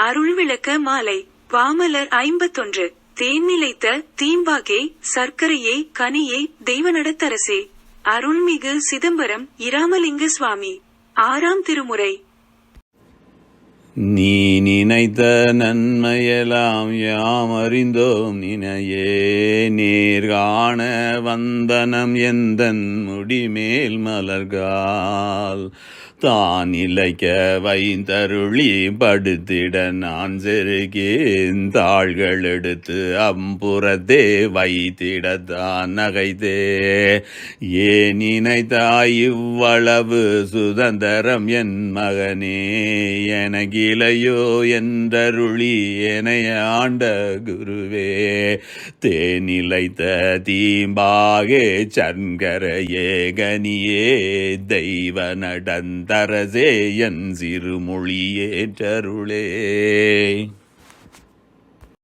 அருள் விளக்க மாலை. பாமலர் ஐம்பத்தொன்று. தேன் நிலைத்த தீம்பாகே சர்க்கரையே கனியே தெய்வநடத்தரசே. அருள்மிகு சிதம்பரம் இராமலிங்க சுவாமி. ஆறாம் திருமுறை. நீ நினைத்த நன்மையெல்லாம் யாம் அறிந்தோம். நினையே நீர் காண வந்தனம் எந்தன் முடிமேல் மலர்கால். தான் இழைக்க வைந்தருளி படுத்திட நான் செருகேன். தாள்கள் எடுத்து அம்புறத்தே வைத்திடத்தான் நகைத்தே. ஏன் நினைத்தாய் இவ்வளவு சுதந்திரம் என் மகனே. எனக்கு எனக்கிளையோ என்றருளி எனைய ஆண்ட குருவே தேனிலைத்த தீம்பாகே சங்கரையே கனியே தெய்வ நடந்தரசே என் சிறுமொழியேற்றருளே